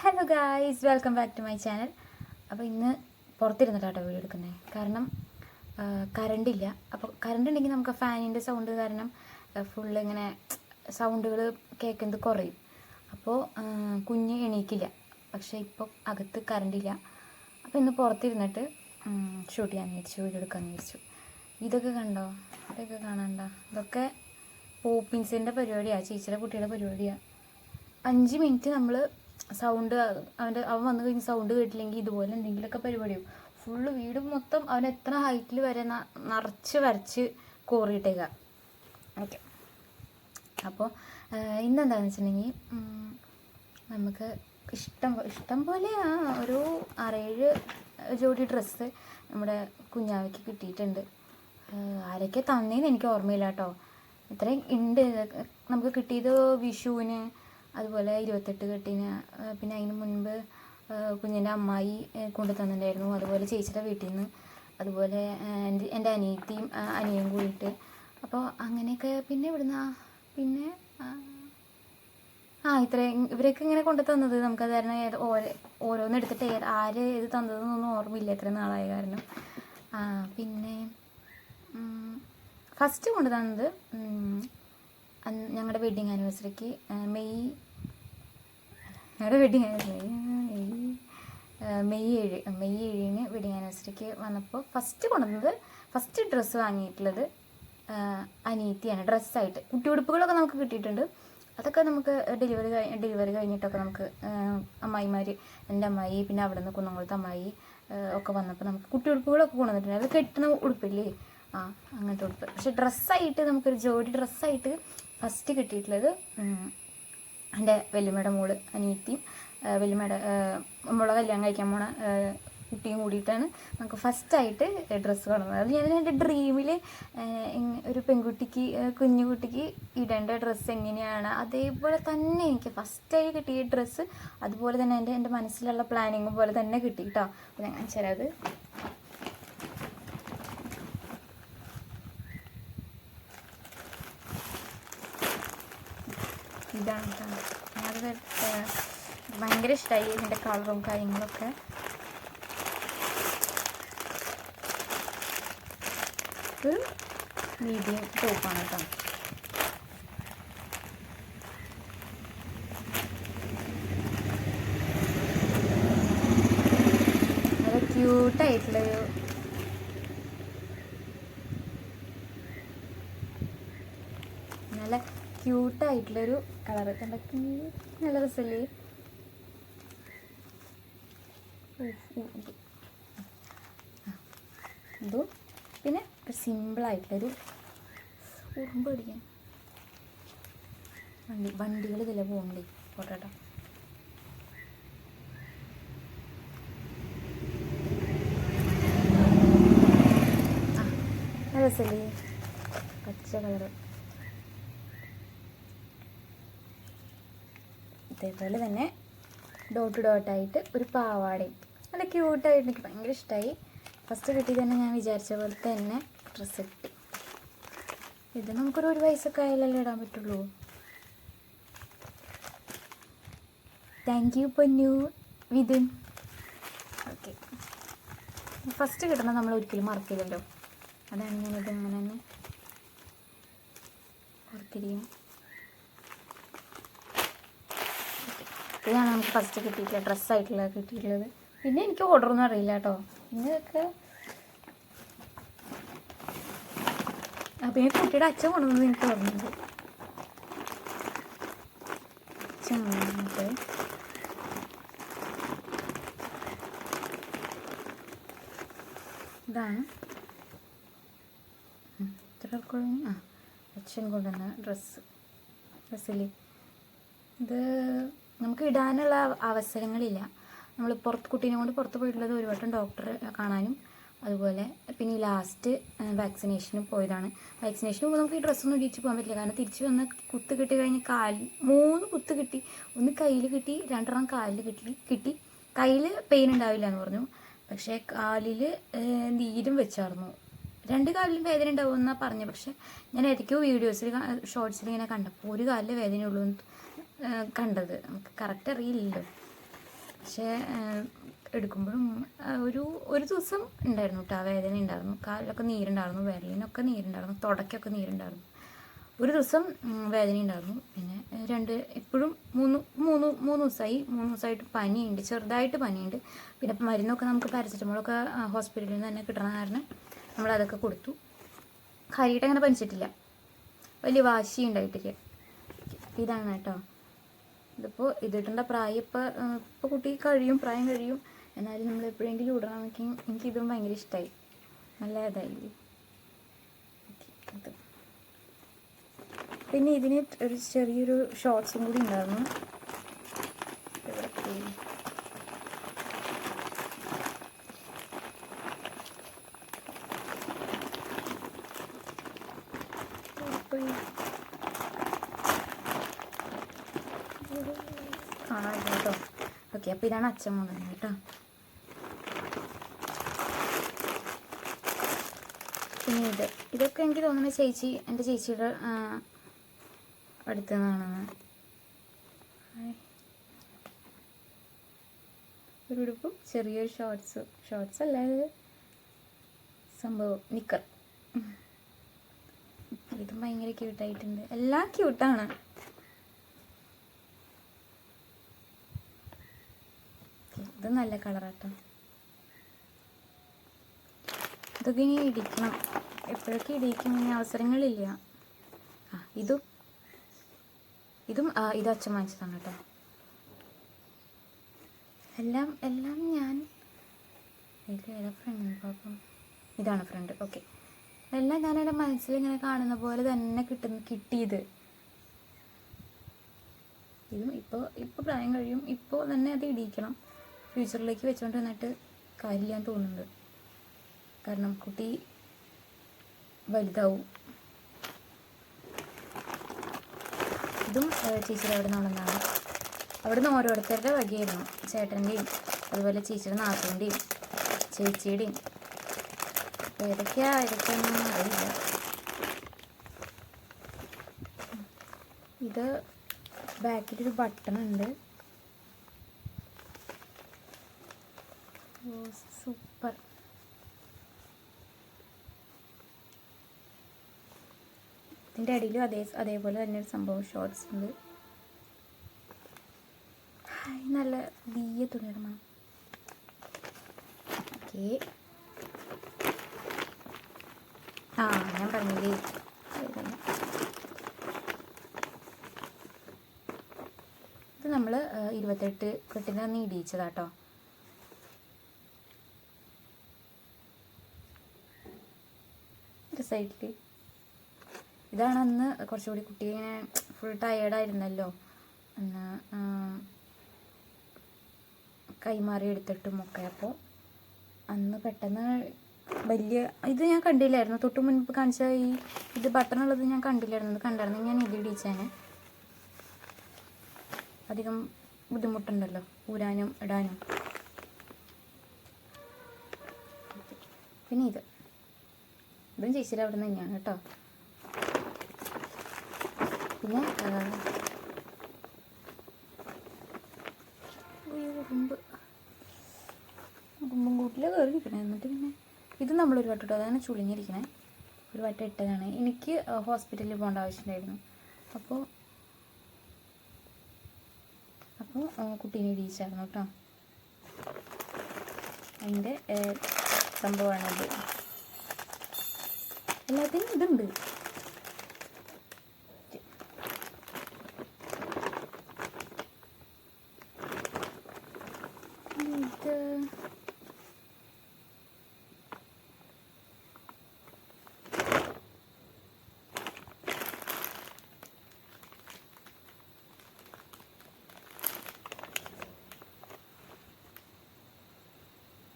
Hello guys welcome back to my channel അപ്പോൾ ഇന്ന് പുറത്തിരുന്നിട്ടാട്ടോ video എടുക്കുന്നത് കാരണം കറണ്ട് ഇല്ല. അപ്പോൾ കറണ്ട് ഉണ്ടെങ്കിൽ നമുക്ക് ഫാനിന്റെ സൗണ്ട് കാരണം ഫുള്ള് ഇങ്ങനെ സൗണ്ടുകൾ കേൾക്കുന്നത് കുറയും. അപ്പോൾ കുഞ്ഞ് എണീക്കില്ല. പക്ഷേ ഇപ്പോൾ അകത്ത് കറണ്ട് ഇല്ല. അപ്പോൾ ഇന്ന് പുറത്തിരുന്നിട്ട് ഷൂട്ട് ചെയ്യാൻ വിചാരിച്ചു വീഡിയോ എടുക്കാൻ വിചാരിച്ചു. ഇതൊക്കെ കണ്ടോ? ഇതൊക്കെ കാണണ്ട? ഇതൊക്കെ പോപ്പിൻസിന്റെ പരിപാടിയാണ് ചേച്ചിയുടെ കുട്ടിയുടെ പരിപാടിയാണ് അഞ്ച് മിനിറ്റ് നമ്മൾ സൗണ്ട് അവന്റെ അവൻ വന്നു കഴിഞ്ഞ് സൗണ്ട് കേട്ടില്ലെങ്കിൽ ഇതുപോലെ എന്തെങ്കിലുമൊക്കെ പരിപാടിയും ഫുള്ള് വീട് മൊത്തം അവൻ എത്ര ഹൈറ്റിൽ വരെ നിറച്ച് വരച്ച് കോറിയിട്ടേക്ക. ഓക്കെ. അപ്പോൾ ഇന്നെന്താണെന്ന് വെച്ചിട്ടുണ്ടെങ്കിൽ നമുക്ക് ഇഷ്ടം ഇഷ്ടം പോലെ ആ ഒരു ആറേഴ് ജോഡി ഡ്രസ്സ് നമ്മുടെ കുഞ്ഞാവയ്ക്ക് കിട്ടിയിട്ടുണ്ട്. ആരൊക്കെ തന്നേന്ന് എനിക്ക് ഓർമ്മയില്ല കേട്ടോ. ഇത്രയും ഉണ്ട് നമുക്ക് കിട്ടിയത് വിഷുവിന് അതുപോലെ ഇരുപത്തെട്ട് കെട്ടിന് പിന്നെ അതിന് മുൻപ് കുഞ്ഞിന്റെ അമ്മായി കൊണ്ടു തന്നിട്ടുണ്ടായിരുന്നു. അതുപോലെ ചേച്ചിയുടെ വീട്ടിൽ നിന്ന് അതുപോലെ എന്റെ എന്റെ അനിയത്തിയും അനിയും കൂടിയിട്ട്. അപ്പോൾ അങ്ങനെയൊക്കെ പിന്നെ ഇവിടുന്ന് പിന്നെ ആ, ഇത്രയും ഇവരൊക്കെ ഇങ്ങനെ കൊണ്ടു തന്നത്. നമുക്ക് കാരണം ഓരോ ഓരോന്ന് എടുത്തിട്ട് ആര് ഇത് തന്നതെന്നൊന്നും ഓർമ്മയില്ല. എത്ര നാളായ കാരണം. പിന്നെ ഫസ്റ്റ് കൊണ്ടു തന്നത് ഞങ്ങളുടെ വെഡിങ് ആനിവേഴ്സറിക്ക് മെയ് ഞങ്ങളുടെ വെഡിങ് ആനിവേഴ്സറി മെയ് ഏഴ് മെയ് ഏഴിന് വെഡിങ് ആനിവേഴ്സറിക്ക് വന്നപ്പോൾ ഫസ്റ്റ് കൊണ്ടുവന്നത് ഫസ്റ്റ് ഡ്രസ്സ് വാങ്ങിയിട്ടുള്ളത് അനീത്തിയാണ് ഡ്രസ്സായിട്ട് കുട്ടി ഉടുപ്പുകളൊക്കെ നമുക്ക് കിട്ടിയിട്ടുണ്ട്. അതൊക്കെ നമുക്ക് ഡെലിവറി ഡെലിവറി കഴിഞ്ഞിട്ടൊക്കെ നമുക്ക് അമ്മായിമാർ എന്റെ അമ്മായി പിന്നെ അവിടെ നിന്ന് കുന്നംകുളത്ത് അമ്മായി ഒക്കെ വന്നപ്പോൾ നമുക്ക് കുട്ടി ഉടുപ്പുകളൊക്കെ കൊണ്ടുവന്നിട്ടുണ്ട്. അത് കെട്ടുന്ന ഉടുപ്പില്ലേ? ആ അങ്ങനത്തെ ഉടുപ്പ്. പക്ഷെ ഡ്രസ്സായിട്ട് നമുക്കൊരു ജോഡി ഡ്രസ്സായിട്ട് ഫസ്റ്റ് കിട്ടിയിട്ടുള്ളത് എന്റെ വല്യമ്മയുടെ മോൾ അനിയത്തിയും വല്യമ്മയുടെ മോളെ കല്യാണം കഴിക്കാൻ പോണ കുട്ടിയും കൂടിയിട്ടാണ് നമുക്ക് ഫസ്റ്റായിട്ട് ഡ്രസ്സ് കൊണ്ടുവന്നത് അത് ഞാൻ എന്റെ ഡ്രീമിൽ ഒരു പെൺകുട്ടിക്ക് കുഞ്ഞുകുട്ടിക്ക് കുഞ്ഞു കുട്ടിക്ക് ഇടേണ്ട ഡ്രസ്സ് എങ്ങനെയാണ്? അതേപോലെ തന്നെ എനിക്ക് ഫസ്റ്റായി കിട്ടിയ ഡ്രസ്സ് അതുപോലെ തന്നെ എന്റെ എന്റെ മനസ്സിലുള്ള പ്ലാനിങ് പോലെ തന്നെ കിട്ടി കേട്ടോ അപ്പോൾ ഞാൻ കാണിച്ചു ഇതാണ് കേട്ടോ ഞാനത് ഭയങ്കര ഇഷ്ടമായി ഇതിന്റെ കളറും കാര്യങ്ങളൊക്കെ. ഒരു മീഡിയം ടോപ്പാണ് കേട്ടോ. നല്ല ക്യൂട്ടായിട്ടുള്ളൊരു നല്ല ക്യൂട്ടായിട്ടുള്ളൊരു കളർ ഉണ്ടാക്കി നല്ല രസമല്ലേ എന്തോ? പിന്നെ സിമ്പിളായിട്ടുള്ളൊരു ഉറുമ്പ് അടിക്കാൻ വണ്ടി വണ്ടികൾ ഇതിലെ ആ നല്ല രസമല്ലേ പച്ച കളറ്. ഇതേപോലെ തന്നെ ഡോട്ട് ഡോട്ടായിട്ട് ഒരു പാവാടയും. നല്ല ക്യൂട്ടായിട്ട് എനിക്ക് ഭയങ്കര ഇഷ്ടമായി ഫസ്റ്റ് കിട്ടി തന്നെ ഞാൻ വിചാരിച്ച പോലെ തന്നെ ഡ്രസ്സ് കിട്ടി ഇത് നമുക്കൊരു ഒരു വയസ്സൊക്കെ ആയാലല്ലേ ഇടാൻ പറ്റുള്ളൂ. താങ്ക് യു പൊന്നു വിതിൻ ഓക്കെ ഫസ്റ്റ് കിട്ടണം നമ്മൾ ഒരിക്കലും മറക്കില്ലല്ലോ. അതാണ് ഞാനിത് അങ്ങനെ തന്നെ ഓർത്തിരിക്കുന്നത് ഇതാണ് നമുക്ക് ഫസ്റ്റ് കിട്ടിയിട്ടുള്ള ഡ്രസ്സായിട്ടുള്ള കിട്ടിയിട്ടുള്ളത്. പിന്നെ എനിക്ക് ഓർഡറൊന്നും അറിയില്ല കേട്ടോ. ഇതൊക്കെ അപ്പം ഈ കുട്ടിയുടെ അച്ഛൻ കൊണ്ടുവന്നത് എനിക്ക് ഓർമ്മയുണ്ട് അച്ഛൻ ഇതാണ് ഉം, ഇത്ര ആ അച്ഛൻ കൊണ്ടുവന്ന ഡ്രസ്സ് ഡ്രസ്സിൽ ഇത് നമുക്ക് ഇടാനുള്ള അവസരങ്ങളില്ല. നമ്മൾ പുറത്ത് കുട്ടീനെ കൊണ്ട് പുറത്ത് പോയിട്ടുള്ളത് ഒരു വട്ടം ഡോക്ടറെ കാണാനും അതുപോലെ പിന്നെ ഈ ലാസ്റ്റ് വാക്സിനേഷന് പോയതാണ്. വാക്സിനേഷന് പോകുമ്പോൾ നമുക്ക് ഈ ഡ്രസ്സൊന്നും ഇടിച്ച് പോകാൻ പറ്റില്ല. കാരണം തിരിച്ച് വന്ന് കുത്ത് കിട്ടി കഴിഞ്ഞ് കാലിൽ മൂന്ന് കുത്ത് കിട്ടി ഒന്ന് കയ്യിൽ കിട്ടി രണ്ടെണ്ണം കാലിൽ കിട്ടി കിട്ടി കയ്യിൽ പെയിൻ ഉണ്ടാവില്ല എന്ന് പറഞ്ഞു. പക്ഷേ കാലിൽ നീരും വെച്ചായിരുന്നു രണ്ട് കാലിലും വേദന ഉണ്ടാവുമെന്നാണ് പറഞ്ഞത് പക്ഷേ ഞാൻ ഏതൊക്കെയോ വീഡിയോസിൽ ഷോർട്സിൽ ഇങ്ങനെ കണ്ടപ്പോൾ ഒരു കാലിൽ വേദനയുള്ളൂ എന്ന് കണ്ടത്. നമുക്ക് കറക്റ്റ് അറിയില്ലല്ലോ. പക്ഷേ എടുക്കുമ്പോഴും ഒരു ഒരു ദിവസം ഉണ്ടായിരുന്നു കേട്ടോ വേദന ഉണ്ടായിരുന്നു. കാലിലൊക്കെ നീരുണ്ടായിരുന്നു വിരലിനൊക്കെ നീരുണ്ടായിരുന്നു തുടക്കൊക്കെ നീരുണ്ടായിരുന്നു. ഒരു ദിവസം വേദന ഉണ്ടായിരുന്നു. പിന്നെ രണ്ട് ഇപ്പോഴും മൂന്ന് മൂന്ന് മൂന്ന് ദിവസമായി മൂന്ന് ദിവസമായിട്ട് പനിയുണ്ട് ചെറുതായിട്ട് പനിയുണ്ട്. പിന്നെ മരുന്നൊക്കെ നമുക്ക് പാരസെറ്റമോളൊക്കെ ഹോസ്പിറ്റലിൽ നിന്ന് തന്നെ കിട്ടണ കാരണം നമ്മളതൊക്കെ കൊടുത്തു. കാര്യമായിട്ട് അങ്ങനെ പനിച്ചിട്ടില്ല. വലിയ വാശി ഉണ്ടായിട്ടില്ല ഇതാണ് കേട്ടോ. ഇതിപ്പോൾ ഇതിടേണ്ട പ്രായം ഇപ്പോൾ ഇപ്പോൾ കുട്ടി കഴിയും പ്രായം കഴിയും. എന്നാലും നമ്മൾ എപ്പോഴെങ്കിലും ഇടണമെങ്കിൽ എനിക്ക് ഇതും ഭയങ്കര ഇഷ്ടമായി നല്ല ഇതായി. ഇത് പിന്നെ ഇതിന് ഒരു ചെറിയൊരു ഷോർട്സും കൂടി ഉണ്ടായിരുന്നു എവിടെ പോയി? എവിടെ പോയി? കാണാനില്ല കേട്ടോ ഓക്കെ അപ്പോൾ ഇതാണ് അച്ഛൻ കൊണ്ടുവന്നത് കേട്ടോ. പിന്നെ ഇത്. ഇതൊക്കെ എനിക്ക് തോന്നുന്നു ചേച്ചി എന്റെ ചേച്ചിയുടെ അടുത്ത് നിന്നാണെന്ന്. ഒരു ഉടുപ്പും ചെറിയൊരു ഷോർട്സ് ഷോർട്സ് അല്ല ഇത്. സംഭവം നിക്കർ ഇതും ഭയങ്കര ക്യൂട്ടായിട്ടുണ്ട് എല്ലാം ക്യൂട്ടാണ് ഇത് നല്ല കളറാട്ടോ. ഇതൊക്കെ ഇനി ഇടിക്കണം. എപ്പോഴൊക്കെ ഇടിക്കും ഇനി അവസരങ്ങളില്ല. ആ ഇതും ഇതും ഇത് അച്ഛൻ വാങ്ങിച്ചതാണ് കേട്ടോ. എല്ലാം എല്ലാം ഞാൻ ഏതാ ഫ്രണ്ട് പാപ്പം ഇതാണ് ഫ്രണ്ട് ഓക്കെ എല്ലാം ഞാൻ എന്റെ മനസ്സിൽ ഇങ്ങനെ കാണുന്ന പോലെ തന്നെ കിട്ടുന്ന കിട്ടിയത്. ഇതും ഇപ്പോൾ ഇപ്പോൾ പ്രായം കഴിയും ഇപ്പോൾ തന്നെ അത് ഇടിയിക്കണം. ഫ്യൂച്ചറിലേക്ക് വെച്ചുകൊണ്ട് വന്നിട്ട് കാര്യമില്ല എന്ന് തോന്നുന്നുണ്ട്. കാരണം കുട്ടി വലുതാവും. ഇതും ചേച്ചിയുടെ അവിടെ നിന്നുള്ളതാണ് അവിടെ നിന്ന് ഓരോരുത്തരുടെ വകയായിരുന്നു. ചേട്ടന്റെയും അതുപോലെ ചേച്ചിയുടെ നാത്തൂന്റെയും ചേച്ചിയുടെയും. ഏതൊക്കെയാ ഏതൊക്കെയാണെന്ന് അറിയില്ല. ഇത് ബാക്കിലൊരു ബട്ടൺ ഉണ്ട്. സൂപ്പർ ഇതിന്റെ അടിയിലും അതേ അതേപോലെ തന്നെ ഒരു സംഭവം ഷോർട്സ് ഉണ്ട് നല്ല വീയ തുണിയുടെ മണം ഓക്കെ ആ ഞാൻ പറഞ്ഞില്ലേ. ഇത് നമ്മൾ ഇരുപത്തെട്ട് കെട്ടിന് അന്ന് സൈഡിൽ ഇതാണ് അന്ന് കുറച്ചുകൂടി കുട്ടി ഇങ്ങനെ ഫുൾ ടയേർഡായിരുന്നല്ലോ അന്ന് കൈമാറി എടുത്തിട്ടും ഒക്കെ. അപ്പോൾ അന്ന് പെട്ടെന്ന് വലിയ ഇത് ഞാൻ കണ്ടില്ലായിരുന്നു. തൊട്ട് മുൻപ് കാണിച്ച ഈ ഇത് ബട്ടൺ ഉള്ളത് ഞാൻ കണ്ടില്ലായിരുന്നു. കണ്ടായിരുന്നു. ഞാൻ ഇത് ഇടിച്ചേനെ. അധികം ബുദ്ധിമുട്ടുണ്ടല്ലോ. ഊരാനും ഇടാനും. പിന്നെ ഇത്. ഇതും ചേച്ചിയുടെ അവിടെ നിന്ന് തന്നെയാണ് കേട്ടോ. പിന്നെ ഉറുമ്പ് ഉറുമ്പും കൂട്ടിൽ കയറിയിരിക്കണേ എന്നിട്ട് പിന്നെ ഇത് നമ്മളൊരു വട്ടം ഇട്ടു. അതാണ് ചുളിഞ്ഞിരിക്കണേ. ഒരു വട്ടം ഇട്ടതാണ്. എനിക്ക് ഹോസ്പിറ്റലിൽ പോകേണ്ട ആവശ്യമുണ്ടായിരുന്നു. അപ്പോൾ അപ്പോൾ കുട്ടീനെ ഇടിയിച്ചായിരുന്നു കേട്ടോ. അതിന്റെ സംഭവമാണിത്. എല്ലാത്തിനും ഇതുണ്ട്. ഇത്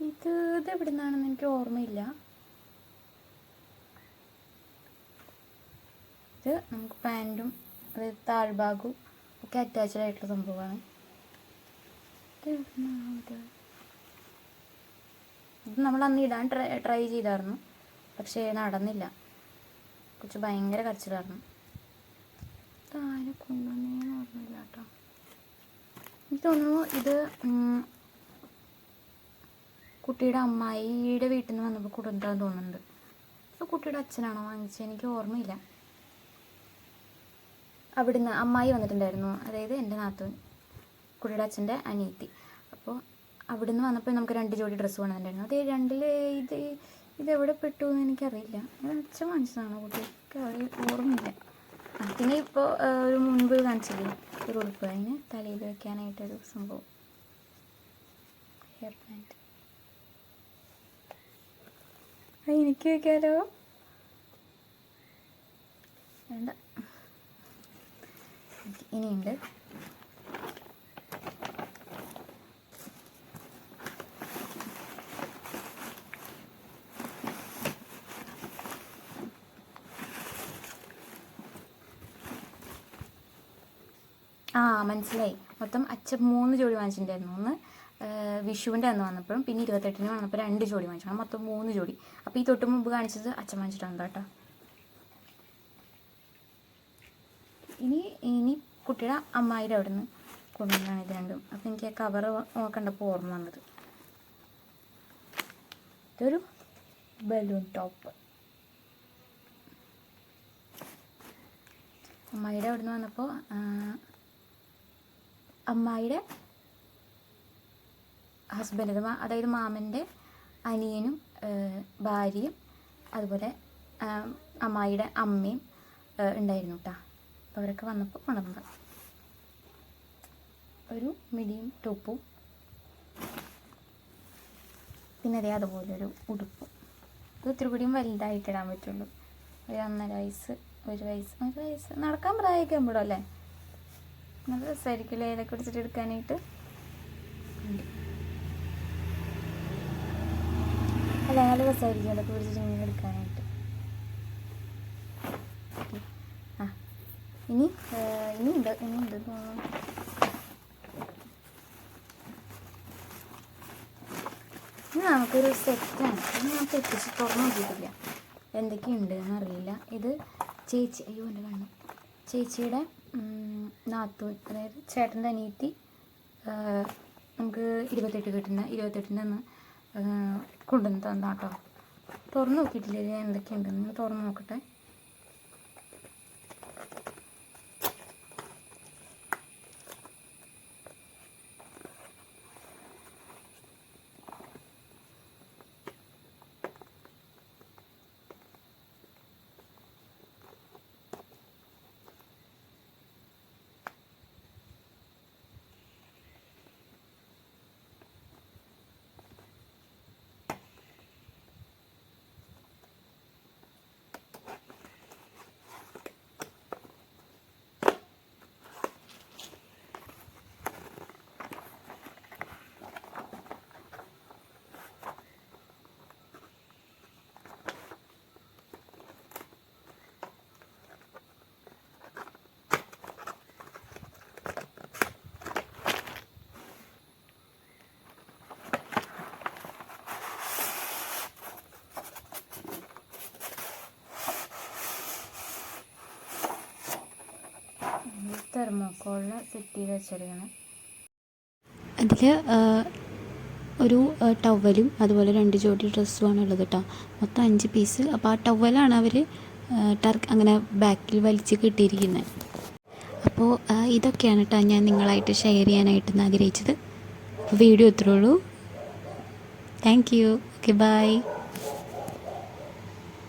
ഇത് ഇത് നിന്നാണെന്ന് എനിക്ക് ഓർമ്മയില്ല ഇത് നമുക്ക് പാന്റും അതായത് താഴ്ഭാഗവും ഒക്കെ അറ്റാച്ച്ഡ് ആയിട്ടുള്ള സംഭവമാണ്. ഇത് നമ്മൾ അന്ന് ഇടാൻ ട്രൈ ട്രൈ ചെയ്തായിരുന്നു. പക്ഷേ നടന്നില്ല. കുറച്ച് ഭയങ്കര കരച്ചിലായിരുന്നു. ഇതാരെ കൊണ്ടുവന്നേന്ന് കേട്ടോ. എനിക്ക് തോന്നുന്നു ഇത് കുട്ടിയുടെ അമ്മായിയുടെ വീട്ടിൽ നിന്ന് വന്നപ്പോൾ കൊടുത്താന്ന് തോന്നുന്നുണ്ട്. അപ്പോൾ കുട്ടിയുടെ അച്ഛനാണോ വാങ്ങിച്ചത്? എനിക്ക് ഓർമ്മയില്ല. അവിടുന്ന് അമ്മായി വന്നിട്ടുണ്ടായിരുന്നു. അതായത് എന്റെ നാത്തൂൻ കുട്ടിയുടെ അച്ഛന്റെ അനിയത്തി. അപ്പോൾ അവിടുന്ന് വന്നപ്പോൾ നമുക്ക് രണ്ട് ജോഡി ഡ്രസ്സ് വേണമെന്നുണ്ടായിരുന്നു അത് രണ്ടിൽ ഇത് ഇത് എവിടെ പെട്ടു എന്ന് എനിക്കറിയില്ല. അത് അച്ഛൻ വാങ്ങിച്ചതാണോ കുട്ടിക്ക്? ഓർമ്മയില്ല. അതിന് ഇപ്പോൾ ഒരു മുൻപ് കാണിച്ചില്ലേ? ഒരു ഉടുപ്പ് അതിന് തലയിൽ വെക്കാനായിട്ടൊരു സംഭവം. ഹെയർ ബാൻഡ് അത് എനിക്ക് വെക്കാലോ? വേണ്ട. ഇനിയുണ്ട്. ആ മനസ്സിലായി. മൊത്തം അച്ഛൻ മൂന്ന് ജോഡി വാങ്ങിച്ചിട്ടുണ്ടായിരുന്നു. ഒന്ന് വിഷുവിന്റെ അന്ന് വന്നപ്പോഴും പിന്നെ ഇരുപത്തെട്ടിന് വന്നപ്പോൾ രണ്ട് ജോഡി വാങ്ങിച്ചു. മൊത്തം മൂന്ന് ജോഡി. അപ്പോൾ ഈ തൊട്ട് മുമ്പ് കാണിച്ചത് അച്ഛൻ വാങ്ങിച്ചിട്ടുണ്ട് കേട്ടോ. ഇനി ഇനി കുട്ടിയുടെ അമ്മായിയുടെ അവിടെ നിന്ന് കൊണ്ടുവന്നാണ് ഇത് രണ്ടും. അപ്പോൾ എനിക്ക് ആ കവർ കണ്ടപ്പോൾ ഓർമ്മ വന്നത്. ഇതൊരു ബലൂൺ ടോപ്പ് അമ്മായിയുടെ അവിടെ നിന്ന് വന്നപ്പോൾ അമ്മായിയുടെ ഹസ്ബൻഡ് അതായത് മാമന്റെ അനിയനും ഭാര്യയും അതുപോലെ അമ്മായിയുടെ അമ്മയും ഉണ്ടായിരുന്നു കേട്ടോ അപ്പോൾ അവരൊക്കെ വന്നപ്പോൾ കൊണ്ടുവന്നത് ഒരു മിടിയും ടോപ്പും പിന്നെ അതേ അതുപോലൊരു ഉടുപ്പും. ഇത് ഇത്തിരി കൂടിയും വലുതായിട്ട് ഇടാൻ പറ്റുള്ളൂ. ഒരു ഒന്നര വയസ്സ് ഒരു വയസ്സ് ഒരു വയസ്സ്. നടക്കാൻ പ്രായമൊക്കെ ആകുമ്പോഴോ അല്ലേ? നല്ല രസമായിരിക്കില്ലേ ഏതൊക്കെ പിടിച്ചിട്ട് എടുക്കാനായിട്ട്. അല്ല നല്ല രസമായിരിക്കും ഇലക്കെ പിടിച്ചിട്ട് ഇങ്ങനെ എടുക്കാനായിട്ട് ആ ഇനി ഇനിയുണ്ട് ഇനിയുണ്ട് ഇനി നമുക്കൊരു സെറ്റാണ് ഇനി ഞാൻ എത്തിച്ച് തുറന്നു നോക്കിയിട്ടില്ല. എന്തൊക്കെയുണ്ട് എന്നറിയില്ല ഇത് ചേച്ചി അയ്യോ എന്റെ കണ്ണു. ചേച്ചിയുടെ നാത്തൂൻ അതായത് ചേട്ടന്റെ അനിയത്തി നമുക്ക് ഇരുപത്തെട്ട് കിട്ടുന്ന ഇരുപത്തെട്ടിന്റെ അന്ന് കൊണ്ടുവന്ന് തന്നാട്ടോ തുറന്നു നോക്കിയിട്ടില്ല ഇത് എന്തൊക്കെയുണ്ട് നിങ്ങൾ തുറന്നു നോക്കട്ടെ. തെർമോക്കോളിൽ സെറ്റ് ചെയ്ത് വെച്ചെടുക്കണം. അതിൽ ഒരു ടവലും അതുപോലെ രണ്ട് ജോഡി ഡ്രസ്സുമാണ് ഉള്ളത് കേട്ടോ മൊത്തം അഞ്ച് പീസ്. അപ്പോൾ ആ ടവലാണ് അവർ ടർക്ക് അങ്ങനെ ബാക്കിൽ വലിച്ച് കിട്ടിയിരിക്കുന്നത് അപ്പോൾ ഇതൊക്കെയാണ് കേട്ടോ ഞാൻ നിങ്ങളായിട്ട് ഷെയർ ചെയ്യാനായിട്ട് ആഗ്രഹിച്ചത്. വീഡിയോ ഇത്രേ ഉള്ളൂ. Thank you. Okay bye.